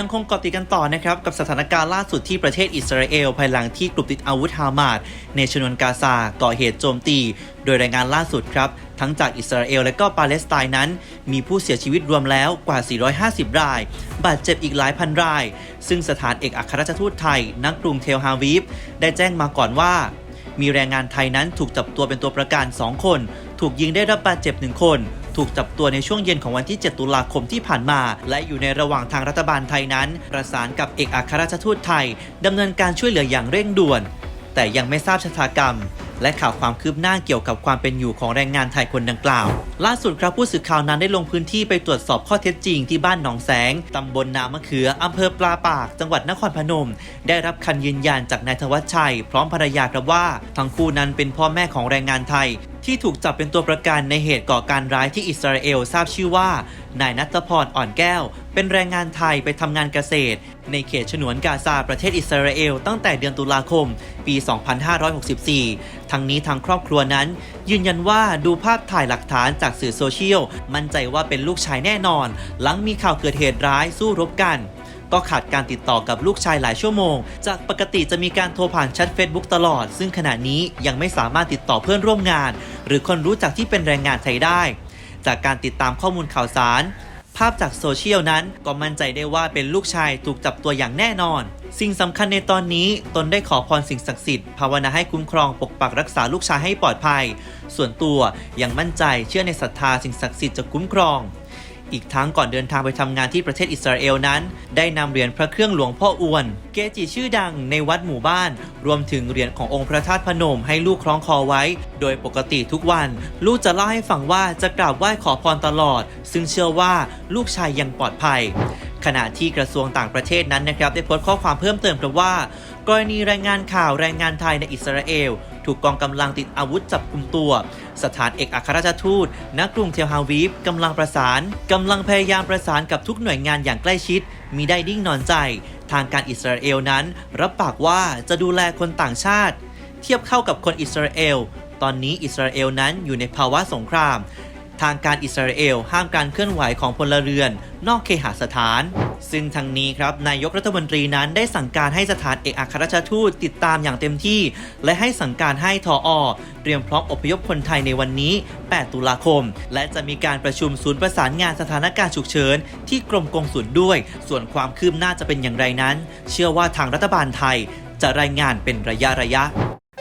ยังคงเกาะติดกันต่อนะครับกับสถานการณ์ล่าสุดที่ประเทศอิสราเอล ภายหลังที่กลุ่มติดอาวุธฮามาสในชนวนกาซาก่อเหตุโจมตี โดยรายงานล่าสุดครับ ทั้งจากอิสราเอลและก็ปาเลสไตน์นั้น มีผู้เสียชีวิตรวมแล้วกว่า 450 ราย บาดเจ็บอีกหลายพันราย ซึ่งสถานเอกอัครราชทูตไทยณกรุงเทลฮาวีฟได้แจ้งมาก่อนว่า มีแรงงานไทยนั้นถูกจับตัวเป็นตัวประกัน 2 คน ถูกยิงได้รับบาดเจ็บ1คน ถูกจับตัวในช่วงเย็นของวันที่ 7 ตุลาคมที่ผ่านมา และอยู่ในระหว่างทางรัฐบาลไทยนั้น ประสานกับเอกอัครราชทูตไทยดำเนินการช่วยเหลืออย่างเร่งด่วน แต่ยังไม่ทราบชะตากรรมและข่าวความคืบหน้าเกี่ยวกับความเป็นอยู่ของแรงงานไทยคนดังกล่าว ล่าสุดครับผู้สื่อข่าวนั้นได้ลงพื้นที่ไปตรวจสอบข้อเท็จจริงที่บ้านหนองแสง ตำบลนามะเขือ อำเภอปลาปาก จังหวัดนครพนม ได้รับคำยืนยันจากนายธวัชชัย พร้อมภรรยาครับว่า ทั้งคู่นั้นเป็นพ่อแม่ของแรงงานไทยที่ถูกจับเป็นตัวประกันในเหตุก่อการร้ายที่อิสราเอลทราบชื่อว่านายนัทพรอ่อนแก้ว เป็นแรงงานไทยไปทำงานเกษตร ในเขตฉนวนกาซาประเทศอิสราเอลตั้งแต่เดือนตุลาคม ปี 2564 ทั้งนี้ทางครอบครัวนั้น ยืนยันว่าดูภาพถ่ายหลักฐานจากสื่อโซเชียล มั่นใจว่าเป็นลูกชายแน่นอน หลังมีข่าวเกิดเหตุร้ายสู้รบกัน ก็ขาดการติดต่อกับลูกชายหลายชั่วโมง จากปกติจะมีการโทรผ่านแชท Facebook ตลอด ซึ่งขณะนี้ยังไม่สามารถติดต่อเพื่อนร่วมงาน หรือคนรู้จักที่เป็นแรงงานไทยได้ จากการติดตามข้อมูลข่าวสาร ภาพจากโซเชียลนั้นก็มั่นใจได้ว่าเป็นลูกชายถูกจับตัวอย่างแน่นอนสิ่งสำคัญในตอนนี้ตนได้ขอพรสิ่งศักดิ์สิทธิ์ภาวนาให้คุ้มครองปกปักรักษาลูกชายให้ปลอดภัย ส่วนตัวยังมั่นใจเชื่อในศรัทธาสิ่งศักดิ์สิทธิ์จะคุ้มครอง อีกทั้งก่อนเดินทางไปทำงานที่ประเทศอิสราเอลนั้น ได้นำเหรียญพระเครื่องหลวงพ่ออ้วน เกจิชื่อดังในวัดหมู่บ้าน รวมถึงเหรียญขององค์พระธาตุพนมให้ลูกคล้องคอไว้ โดยปกติทุกวัน ลูกจะเล่าให้ฟังว่าจะกราบไหว้ขอพรตลอด ซึ่งเชื่อว่าลูกชายยังปลอดภัยขณะที่กระทรวงต่างประเทศนั้นนะครับได้โพสต์ข้อความเพิ่มเติมครับว่า กรณีรายงานข่าวแรงงานไทยในอิสราเอลถูกกองกำลังติดอาวุธจับกลุ่มตัว สถานเอกอัครราชทูตณกรุงเทลฮาวีฟกำลังประสานกำลังพยายามประสานกับทุกหน่วยงานอย่างใกล้ชิดมีได้ดิ้งนอนใจ ทางการอิสราเอลนั้น รับปากว่าจะดูแลคนต่างชาติ เทียบเข้ากับคนอิสราเอล ตอนนี้อิสราเอลนั้นอยู่ในภาวะสงคราม ทางการอิสราเอลห้ามการเคลื่อนไหวของพลเรือน นอกเคหสถาน ซึ่งทางนี้ครับนายกรัฐมนตรีนั้นได้สั่งการให้สถานเอกอัครราชทูตติดตามอย่างเต็มที่ และให้สั่งการให้ทออเตรียมพร้อมอพยพคนไทยในวันนี้ 8 ตุลาคม และจะมีการประชุมศูนย์ประสานงานสถานการณ์ฉุกเฉินที่กรมกงสุลด้วย ส่วนความคืบหน้าจะเป็นอย่างไรนั้น เชื่อว่าทางรัฐบาลไทยจะรายงานเป็นระยะระยะ